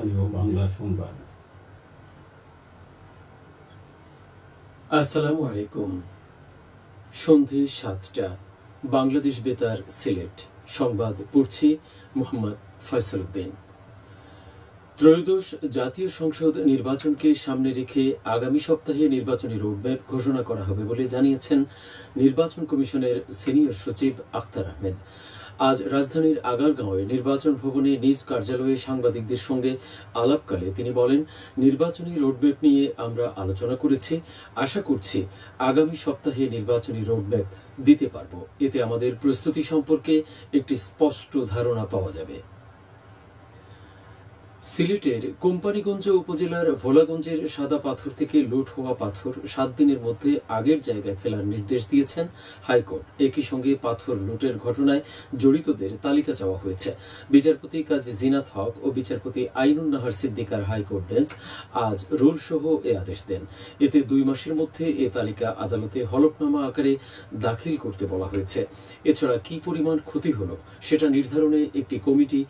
স্থানীয় বাংলা সংবাদ আসসালামু আলাইকুম। সন্ধে সাতটা, বাংলাদেশ বেতার সিলেট। সংবাদ পড়ছি মোহাম্মদ উদ্দিন ত্রয়োদশ জাতীয় সংসদ নির্বাচনকে সামনে রেখে আগামী সপ্তাহে নির্বাচনী রোডম্যাপ ঘোষণা করা হবে বলে জানিয়েছেন নির্বাচন কমিশনের সিনিয়র সচিব আখতার আহমেদ। আজ রাজধানীর আগারগাঁওয়ে নির্বাচন ভবনে নিজ কার্যালয়ে সাংবাদিকদের সঙ্গে আলাপকালে তিনি বলেন, নির্বাচনী রোডম্যাপ নিয়ে আমরা আলোচনা করেছি। আশা করছি আগামী সপ্তাহে নির্বাচনী রোডম্যাপ দিতে পারব। এতে আমাদের প্রস্তুতি সম্পর্কে একটি স্পষ্ট ধারণা পাওয়া যাবে। সিলেটের কোম্পানিগঞ্জ উপজেলার ভোলাগঞ্জের সাদা পাথর থেকে লুট হওয়া পাথর সাত দিনের মধ্যে আগের জায়গায় ফেলার নির্দেশ দিয়েছেন হাইকোর্ট। একই সঙ্গে পাথর লুটের ঘটনায় জড়িতদের তালিকা চাওয়া হয়েছে। বিচারপতি কাজী জিনাত হক ও বিচারপতি আইনুন নাহার সিদ্দিকার হাইকোর্ট বেঞ্চ আজ রুল সহ এ আদেশ দেন। এতে দুই মাসের মধ্যে এ তালিকা আদালতে হলফনামা আকারে দাখিল করতে বলা হয়েছে। এছাড়া কি পরিমাণ ক্ষতি হলো সেটা নির্ধারণে একটি কমিটি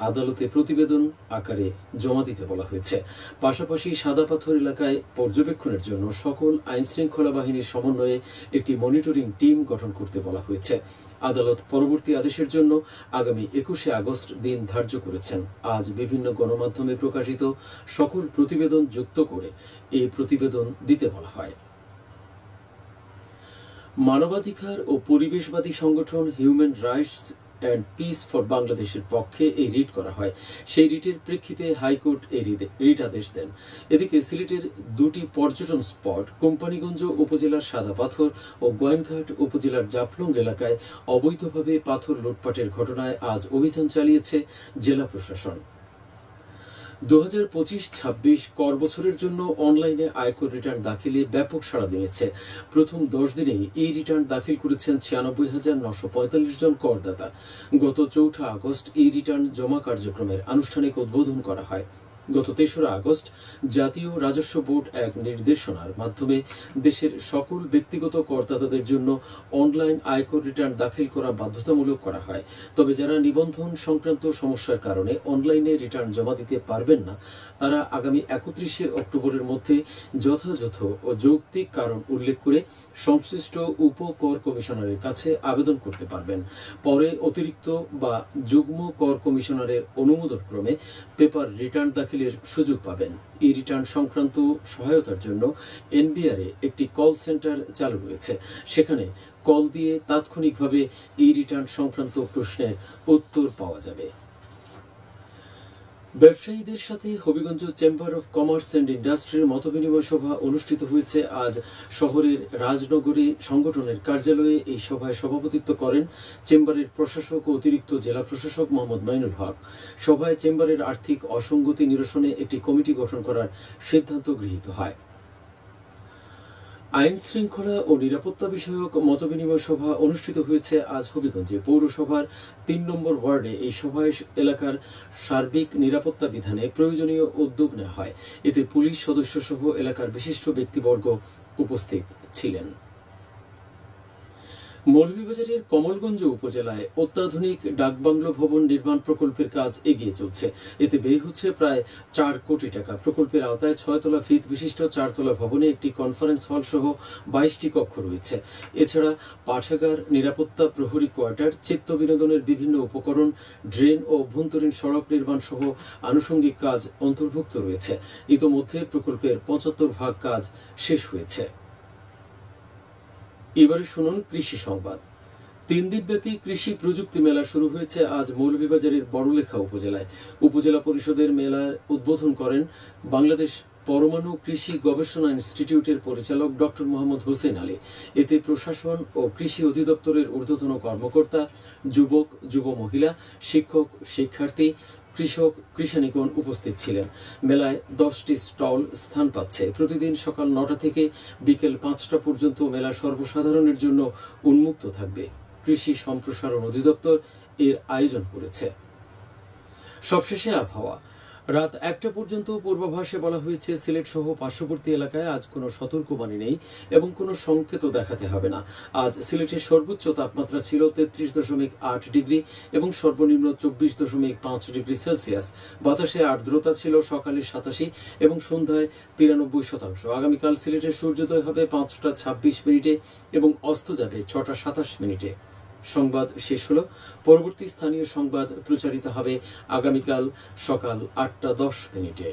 আদালতে প্রতিবেদন আকারে জমা দিতে বলা হয়েছে। পাশাপাশি সাদা পাথর এলাকায় পর্যবেক্ষণের জন্য সকল আইন শৃঙ্খলা বাহিনীর সমন্বয়ে একটি মনিটরিং টিম গঠন করতে বলা হয়েছে। আদালত পরবর্তী আদেশের জন্য আগামী একুশে আগস্ট দিন ধার্য করেছেন। আজ বিভিন্ন গণমাধ্যমে প্রকাশিত সকল প্রতিবেদন যুক্ত করে এই প্রতিবেদন দিতে বলা হয়। মানবাধিকার ও পরিবেশবাদী সংগঠন human rights and peace for বাংলাদেশের পক্ষে এই রিট করা হয়। সেই রিটের প্রেক্ষিতে হাইকোর্ট এই রিটে- আদেশ দেন। এদিকে সিলেটের দুটি পর্যটন স্পট, কোম্পানিগঞ্জ উপজেলার সাদা পাথর ও গোয়েনঘাট উপজেলার জাফলং এলাকায় অবৈধভাবে পাথর লুটপাটের ঘটনায় আজ অভিযান চালিয়েছে জেলা প্রশাসন। দু হাজার পঁচিশ ছাব্বিশ কর বছরের জন্য অনলাইনে আয়কর রিটার্ন দাখিলে ব্যাপক সাড়া দিয়েছে। প্রথম দশ দিনেই এই রিটার্ন দাখিল করেছেন ছিয়ানব্বই হাজার নশো পঁয়তাল্লিশ জন করদাতা। গত চৌঠা আগস্ট এই রিটার্ন জমা কার্যক্রমের আনুষ্ঠানিক উদ্বোধন করা হয়। গত তেসরা আগস্ট জাতীয় রাজস্ব বোর্ড এক নির্দেশনার মাধ্যমে দেশের সকল ব্যক্তিগত করদাতাদের জন্য অনলাইন আয়কর রিটার্ন দাখিল করা বাধ্যতামূলক করা হয়। তবে যারা নিবন্ধন সংক্রান্ত সমস্যার কারণে অনলাইনে রিটার্ন জমা দিতে পারবেন না, তারা আগামী একত্রিশে অক্টোবরের মধ্যে যথাযথ ও যৌক্তিক কারণ উল্লেখ করে সংশ্লিষ্ট উপ কর কমিশনারের কাছে আবেদন করতে পারবেন। পরে অতিরিক্ত বা যুগ্ম কর কমিশনারের অনুমোদন ক্রমে পেপার রিটার্ন দাখিলের সুযোগ পাবেন। এই রিটার্ন সংক্রান্ত সহায়তার জন্য এনবিআরে একটি কল সেন্টার চালু রয়েছে। সেখানে কল দিয়ে তাৎক্ষণিকভাবে এই রিটার্ন সংক্রান্ত প্রশ্নের উত্তর পাওয়া যাবে। ব্যবসায়ীদের সাথে Habiganj chamber of commerce and ইন্ডাস্ট্রির মতবিনিময় সভা অনুষ্ঠিত হয়েছে। আজ শহরের রাজনগরী সংগঠনের কার্যালয়ে এই সভায় সভাপতিত্ব করেন চেম্বারের প্রশাসক ও অতিরিক্ত জেলা প্রশাসক মোহাম্মদ মাইনুল হক। সভায় চেম্বারের আর্থিক অসঙ্গতি নিরসনে একটি কমিটি গঠন করার সিদ্ধান্ত গৃহীত হয়। আইন শৃঙ্খলা ও নিরাপত্তা বিষয়ক মতবিনিময় সভা অনুষ্ঠিত হয়েছে আজ হবিগঞ্জে। পৌরসভার তিন নম্বর ওয়ার্ডে এই সভায় এলাকার সার্বিক নিরাপত্তা বিধানে প্রয়োজনীয় উদ্যোগ নেওয়া হয়। এতে পুলিশ সদস্যসহ এলাকার বিশিষ্ট ব্যক্তিবর্গ উপস্থিত ছিলেন। মৌলভীবাজারের কমলগঞ্জ উপজেলায় অত্যাধুনিক ডাকবাংলো ভবন নির্মাণ প্রকল্পের কাজ এগিয়ে চলছে। এতে ব্যয় হচ্ছে প্রায় চার কোটি টাকা। প্রকল্পের আওতায় ছয়তলা ফিত বিশিষ্ট চারতলা ভবনে একটি কনফারেন্স হল সহ বাইশটি কক্ষ রয়েছে। এছাড়া পাঠাগার, নিরাপত্তা প্রহরী কোয়ার্টার, চিত্ত বিনোদনের বিভিন্ন উপকরণ, ড্রেন ও অভ্যন্তরীণ সড়ক নির্মাণ সহ আনুষঙ্গিক কাজ অন্তর্ভুক্ত রয়েছে। ইতোমধ্যে প্রকল্পের পঁচাত্তর ভাগ কাজ শেষ হয়েছে। এবারে শুনুন কৃষি সংবাদ। তিন দিনব্যাপী কৃষি প্রযুক্তি মেলা শুরু হয়েছে আজ মৌলভীবাজারের বড়লেখা উপজেলায়। উপজেলা পরিষদের মেলার উদ্বোধন করেন বাংলাদেশ পরমাণু কৃষি গবেষণা ইনস্টিটিউটের পরিচালক ডক্টর মোহাম্মদ হোসেন আলী। এতে প্রশাসন ও কৃষি অধিদপ্তরের ঊর্ধ্বতন কর্মকর্তা, যুবক, যুব মহিলা, শিক্ষক, শিক্ষার্থী কৃষক কৃষানিগণ উপস্থিত ছিলেন। মেলায় দশটি স্টল স্থান পাচ্ছে। প্রতিদিন সকাল নটা থেকে বিকেল পাঁচটা পর্যন্ত মেলা সর্বসাধারণের জন্য উন্মুক্ত থাকবে। কৃষি সম্প্রসারণ অধিদপ্তর এর আয়োজন করেছে। সবশেষে আবহাওয়া। রাত একটা পর্যন্ত পূর্বাভাসে বলা হয়েছে সিলেট সহ পার্শ্ববর্তী এলাকায় আজ কোনো সতর্কবাণী নেই এবং কোনো সংকেত দেখাতে হবে না। আজ সিলেটের সর্বোচ্চ তাপমাত্রা ছিল তেত্রিশ দশমিক আট ডিগ্রি এবং সর্বনিম্ন চব্বিশ দশমিক পাঁচ ডিগ্রি সেলসিয়াস। বাতাসে আর্দ্রতা ছিল সকালে সাতাশি এবং সন্ধ্যায় তিরানব্বই শতাংশ। আগামীকাল সিলেটের সূর্যোদয় হবে পাঁচটা ছাব্বিশ মিনিটে এবং অস্ত যাবে ছটা সাতাশ মিনিটে। সংবাদ শেষ হলো। পরবর্তী স্থানীয় সংবাদ প্রচারিত হবে আগামীকাল সকাল আটটা দশ মিনিটে।